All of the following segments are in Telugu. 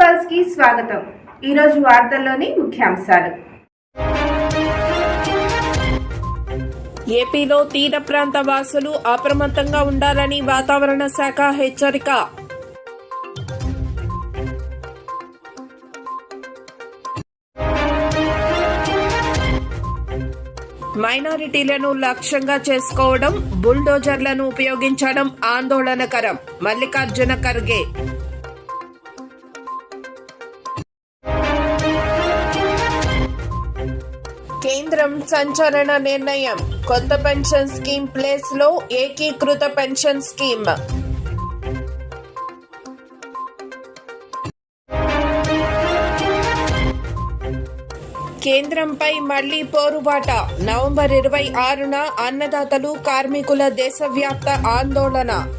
పల్స్కి స్వాగతం. ఈరోజు వార్తల్లోని ముఖ్యాంశాలు. ఏపీలో తీర ప్రాంత వాసులు అప్రమత్తంగా ఉండాలని వాతావరణ శాఖ హెచ్చరిక. మైనారిటీలను లక్ష్యంగా చేసుకోవడం బుల్డోజర్లను ఉపయోగించడం ఆందోళనకరం. మల్లికార్జున ఖర్గే కేంద్రం సంచలన నిర్ణయం. కొత్త పెన్షన్ స్కీమ్ ప్లేస్లో ఏకీకృత పెన్షన్ స్కీమ్. కేంద్రంపై మళ్ళీ పోరుబాట. నవంబర్ ఇరవై ఆరున అన్నదాతలు కార్మికుల దేశవ్యాప్త ఆందోళన.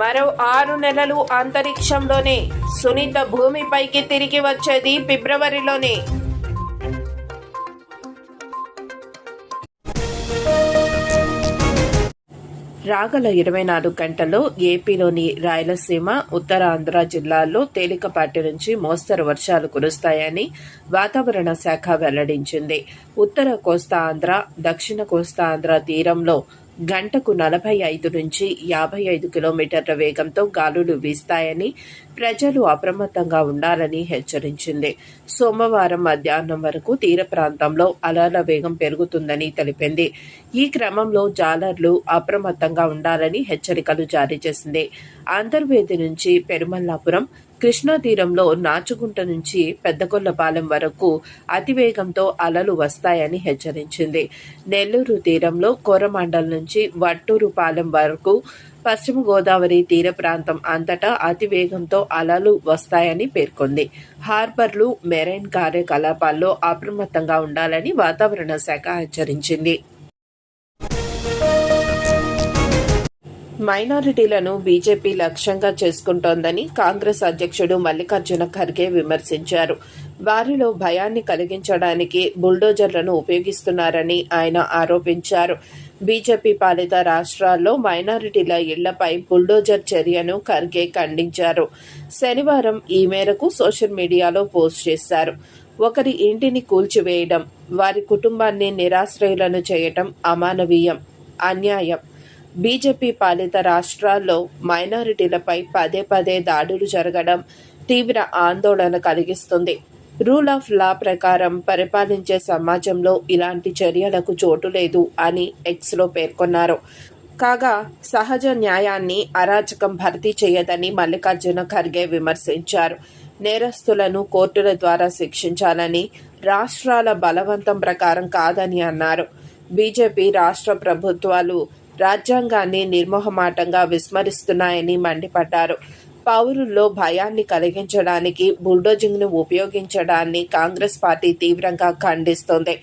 మరో ఆరు నెలలు అంతరిక్షంలోనే సునీత భూమిపైకి తిరిగి వచ్చేది ఫిబ్రవరిలోనే. రాగల ఇరవై నాలుగు గంటల్లో ఏపీలోని రాయలసీమ ఉత్తరాంధ్ర జిల్లాల్లో తేలికపాటి నుంచి మోస్తరు వర్షాలు కురుస్తాయని వాతావరణ శాఖ వెల్లడించింది. ఉత్తర కోస్తా ఆంధ్ర దక్షిణ కోస్తా ఆంధ్ర తీరంలో గంటకు నలభై ఐదు నుంచి యాభై ఐదు కిలోమీటర్ల వేగంతో గాలులు వీస్తాయని ప్రజలు అప్రమత్తంగా ఉండాలని హెచ్చరించింది. సోమవారం మధ్యాహ్నం వరకు తీర ప్రాంతంలో అలల వేగం పెరుగుతుందని తెలిపింది. ఈ క్రమంలో జాలర్లు అప్రమత్తంగా ఉండాలని హెచ్చరికలు జారీ చేసింది. అంతర్వేది నుంచి పెరుమల్లాపురం కృష్ణా తీరంలో నాచుగుంట నుంచి పెద్దకొల్లపాలెం వరకు అతివేగంతో అలలు వస్తాయని హెచ్చరించింది. నెల్లూరు తీరంలో కోరమండల్ నుంచి వట్టూరుపాలెం వరకు పశ్చిమ గోదావరి తీర ప్రాంతం అంతటా అతివేగంతో అలలు వస్తాయని పేర్కొంది. హార్బర్లు మెరైన్ కార్యకలాపాల్లో అప్రమత్తంగా ఉండాలని వాతావరణ శాఖ హెచ్చరించింది. మైనారిటీలను బీజేపీ లక్ష్యంగా చేసుకుంటోందని కాంగ్రెస్ అధ్యక్షుడు మల్లికార్జున ఖర్గే విమర్శించారు. వారిలో భయాన్ని కలిగించడానికి బుల్డోజర్లను ఉపయోగిస్తున్నారని ఆయన ఆరోపించారు. బీజేపీ పాలిత రాష్ట్రాల్లో మైనారిటీల ఇళ్ళపై బుల్డోజర్ చర్యను ఖర్గే ఖండించారు. శనివారం ఈ మేరకు సోషల్ మీడియాలో పోస్ట్ చేశారు. ఒకరి ఇంటిని కూల్చివేయడం వారి కుటుంబాన్ని నిరాశ్రయులను చేయటం అమానవీయం అన్యాయం. బీజేపీ పాలిత రాష్ట్రాల్లో మైనారిటీలపై పదే పదే దాడులు జరగడం తీవ్ర ఆందోళన కలిగిస్తుంది. రూల్ ఆఫ్ లా ప్రకారం పరిపాలించే సమాజంలో ఇలాంటి చర్యలకు చోటు లేదు అని ఎక్స్లో పేర్కొన్నారు. కాగా సహజ న్యాయాన్ని అరాచకం భర్తీ చేయదని మల్లికార్జున ఖర్గే విమర్శించారు. నేరస్తులను కోర్టుల ద్వారా శిక్షించాలని రాష్ట్రాల బలవంతం ప్రకారం కాదని అన్నారు. బీజేపీ రాష్ట్ర ప్రభుత్వాలు రాజ్యాంగాన్ని నిర్మోహమాటంగా విస్మరిస్తున్నాయని మండిపడ్డారు. పౌరుల్లో భయాన్ని కలిగించడానికి బుల్డోజింగ్ను ఉపయోగించడాన్ని కాంగ్రెస్ పార్టీ తీవ్రంగా ఖండిస్తోంది.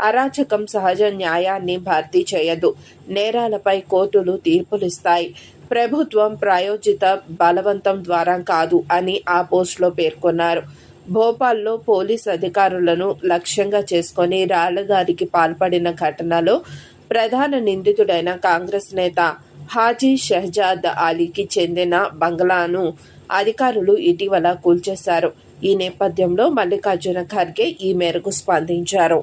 అరాచకం సహజ న్యాయాన్ని భర్తీ చేయదు. నేరాలపై కోర్టులు తీర్పులిస్తాయి ప్రభుత్వం ప్రాయోజిత బలవంతం ద్వారా కాదు అని ఆ పోస్టులో పేర్కొన్నారు. భోపాల్లో పోలీస్ అధికారులను లక్ష్యంగా చేసుకుని రాళ్ళదారికి పాల్పడిన ఘటనలో ప్రధాన నిందితుడైన కాంగ్రెస్ నేత హాజీ షెహజాద్ అలీకి చెందిన బంగ్లాను అధికారులు ఇటీవల కూల్చేశారు. ఈ నేపథ్యంలో మల్లికార్జున ఖర్గే ఈ మేరకు స్పందించారు.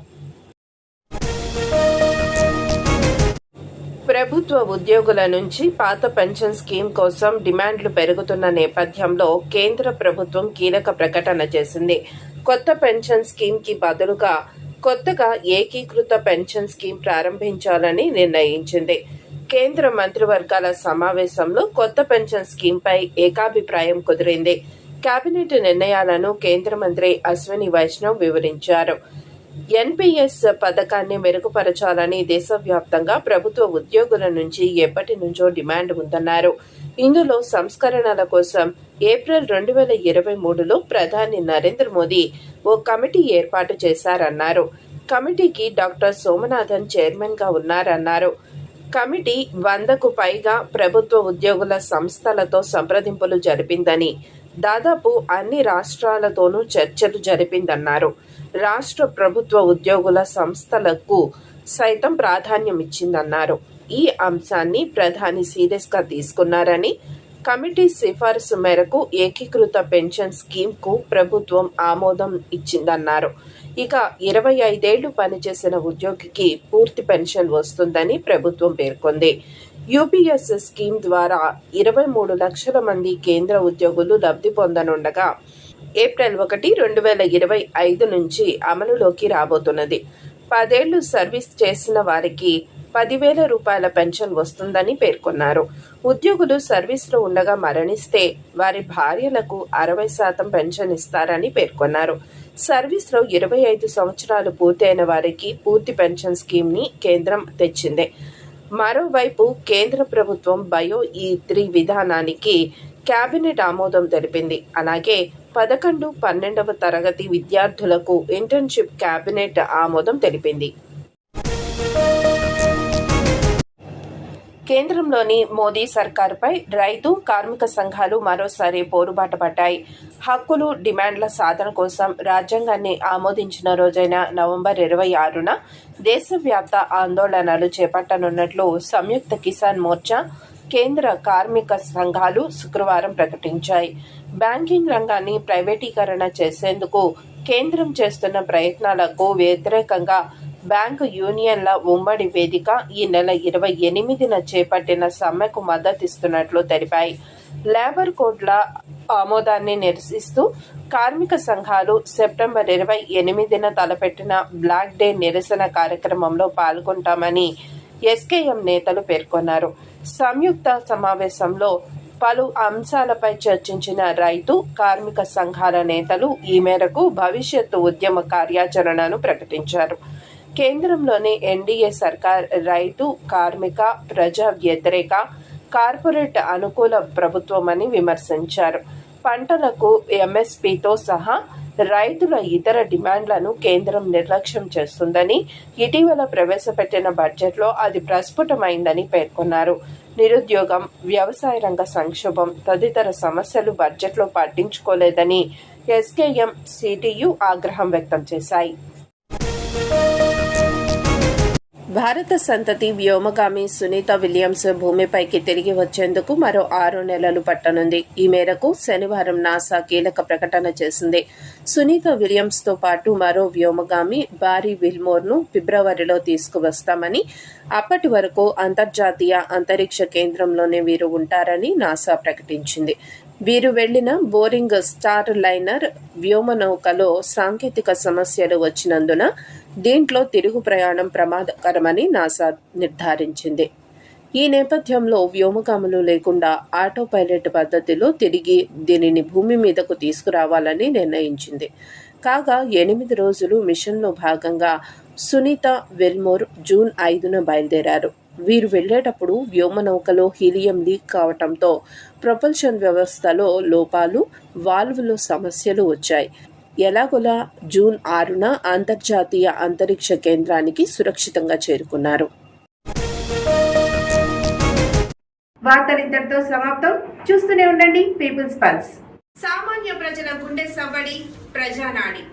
ప్రభుత్వ ఉద్యోగుల నుంచి పాత పెన్షన్ స్కీమ్ కోసం డిమాండ్లు పెరుగుతున్న నేపథ్యంలో కేంద్ర ప్రభుత్వం కీలక ప్రకటన చేసింది. కొత్త పెన్షన్ స్కీమ్కి బదులుగా కొత్తగా ఏకీకృత పెన్షన్ స్కీమ్ ప్రారంభించాలని నిర్ణయించింది. కేంద్ర మంత్రివర్గాల సమావేశంలో కొత్త పెన్షన్ స్కీమ్పై ఏకాభిప్రాయం కుదిరింది. కేబినెట్ నిర్ణయాలను కేంద్ర మంత్రి అశ్విని వైష్ణవ్ వివరించారు. ఎన్పిఎస్ పథకాన్ని మెరుగుపరచాలని దేశవ్యాప్తంగా ప్రభుత్వ ఉద్యోగుల నుంచి ఎప్పటి నుంచో డిమాండ్ ఉందన్నారు. ఇందులో సంస్కరణల కోసం ఏప్రిల్ రెండు వేల ఇరవై మూడులో ప్రధాని నరేంద్ర మోదీ ఓ కమిటీ ఏర్పాటు చేశారన్నారు. కమిటీకి డాక్టర్ సోమనాథన్ చైర్మన్గా ఉన్నారన్నారు. కమిటీ వందకు పైగా ప్రభుత్వ ఉద్యోగుల సంస్థలతో సంప్రదింపులు జరిపిందని దాదాపు అన్ని రాష్ట్రాలతోనూ చర్చలు జరిపిందన్నారు. రాష్ట్ర ప్రభుత్వ ఉద్యోగుల సంస్థలకు సైతం ప్రాధాన్యం ఇచ్చిందన్నారు ఈ అంశాన్ని ప్రధాని సీరియస్గా తీసుకున్నారని కమిటీ సిఫారసు మేరకు ఏకీకృత పెన్షన్ స్కీమ్కు ప్రభుత్వం ఆమోదం ఇచ్చిందన్నారు. ఇక ఇరవై ఐదేళ్ళు పనిచేసిన ఉద్యోగికి పూర్తి పెన్షన్ వస్తుందని ప్రభుత్వం పేర్కొంది. యూపీఎస్ స్కీమ్ ద్వారా ఇరవై మూడు లక్షల మంది కేంద్ర ఉద్యోగులు లబ్ధి పొందనుండగా ఏప్రిల్ ఒకటి రెండు వేల ఇరవై ఐదు నుంచి అమలులోకి రాబోతున్నది. పదేళ్ళు సర్వీస్ చేసిన వారికి పదివేల రూపాయల పెన్షన్ వస్తుందని పేర్కొన్నారు. ఉద్యోగులు సర్వీస్లో ఉండగా మరణిస్తే వారి భార్యలకు అరవై శాతం పెన్షన్ ఇస్తారని పేర్కొన్నారు. సర్వీస్లో ఇరవై ఐదు సంవత్సరాలు పూర్తయిన వారికి పూర్తి పెన్షన్ స్కీమ్ని కేంద్రం తెచ్చింది. మరోవైపు కేంద్ర ప్రభుత్వం బయో ఈ త్రీ విధానానికి కేబినెట్ ఆమోదం తెలిపింది. అలాగే పదకొండు పన్నెండవ తరగతి విద్యార్థులకు ఇంటర్న్షిప్ కేబినెట్ ఆమోదం తెలిపింది. కేంద్రంలోని మోదీ సర్కారుపై రైతు కార్మిక సంఘాలు మరోసారి పోరుబాట పడ్డాయి. హక్కులు డిమాండ్ల సాధన కోసం రాజ్యాంగాన్ని ఆమోదించిన రోజైన నవంబర్ ఇరవై ఆరున దేశవ్యాప్త ఆందోళనలు చేపట్టనున్నట్లు సంయుక్త కిసాన్ మోర్చా కేంద్ర కార్మిక సంఘాలు శుక్రవారం ప్రకటించాయి. బ్యాంకింగ్ రంగాన్ని ప్రైవేటీకరణ చేసేందుకు కేంద్రం చేస్తున్న ప్రయత్నాలకు వ్యతిరేకంగా బ్యాంకు యూనియన్ల ఉమ్మడి వేదిక ఈ నెల ఇరవై ఎనిమిదిన చేపట్టిన సమ్మెకు మద్దతిస్తున్నట్లు తెలిపాయి. లేబర్ కోడ్ల ఆమోదాన్ని నిరసిస్తూ కార్మిక సంఘాలు సెప్టెంబర్ ఇరవై ఎనిమిదిన తలపెట్టిన బ్లాక్ డే నిరసన కార్యక్రమంలో పాల్గొంటామని ఎస్కేఎం నేతలు పేర్కొన్నారు. సంయుక్త సమావేశంలో పలు అంశాలపై చర్చించిన రైతు కార్మిక సంఘాల నేతలు ఈ మేరకు భవిష్యత్తు ఉద్యమ కార్యాచరణను ప్రకటించారు. కేంద్రంలోని ఎన్డీఏ సర్కార్ రైతు కార్మిక ప్రజా వ్యతిరేక కార్పొరేట్ అనుకూల ప్రభుత్వమని విమర్శించారు. పంటలకు ఎంఎస్పీతో సహా రైతుల ఇతర డిమాండ్లను కేంద్రం నిర్లక్ష్యం చేస్తుందని ఇటీవల ప్రవేశపెట్టిన బడ్జెట్లో అది ప్రస్ఫుటమైందని పేర్కొన్నారు. నిరుద్యోగం వ్యవసాయ రంగ సంక్షోభం తదితర సమస్యలు బడ్జెట్లో పట్టించుకోలేదని ఎస్కేఎం సిటియు ఆగ్రహం వ్యక్తం చేశాయి. భారత సంతతి వ్యోమగామి సునీత విలియమ్స్ భూమిపైకి తిరిగి వచ్చేందుకు మరో ఆరు నెలలు పట్టనుంది. ఈ మేరకు శనివారం నాసా కీలక ప్రకటన చేసింది. సునీత విలియమ్స్తో పాటు మరో వ్యోమగామి బారీ విల్మోర్ను ఫిబ్రవరిలో తీసుకువస్తామని అప్పటి వరకు అంతర్జాతీయ అంతరిక్ష కేంద్రంలోనే వీరు ఉంటారని నాసా ప్రకటించింది. వీరు వెళ్ళిన బోరింగ్ స్టార్ లైనర్ వ్యోమనౌకలో సాంకేతిక సమస్యలు వచ్చినందున దీంట్లో తిరుగు ప్రయాణం ప్రమాదకరమని నాసా నిర్ధారించింది. ఈ నేపథ్యంలో వ్యోమగాములు లేకుండా ఆటో పైలట్ పద్ధతిలో తిరిగి దీనిని భూమి మీదకు తీసుకురావాలని నిర్ణయించింది. కాగా ఎనిమిది రోజులు మిషన్లో భాగంగా సునీత వెల్మోర్ జూన్ ఐదున బయలుదేరారు. వీరు వెళ్ళేటప్పుడు వ్యోమనౌకలో హీలియం లీక్ కావటంతో ప్రొపల్షన్ వ్యవస్థలో లోపాలు వాల్వ్లో సమస్యలు వచ్చాయి. ఎలాగోలా జూన్ ఆరున అంతర్జాతీయ అంతరిక్ష కేంద్రానికి సురక్షితంగా చేరుకున్నారు. వార్తలు ఇంతటితో సమాప్తం. చూస్తూనే ఉండండి పీపుల్స్ పల్స్. సామాన్య ప్రజల గుండె సవ్వడి ప్రజానాడి.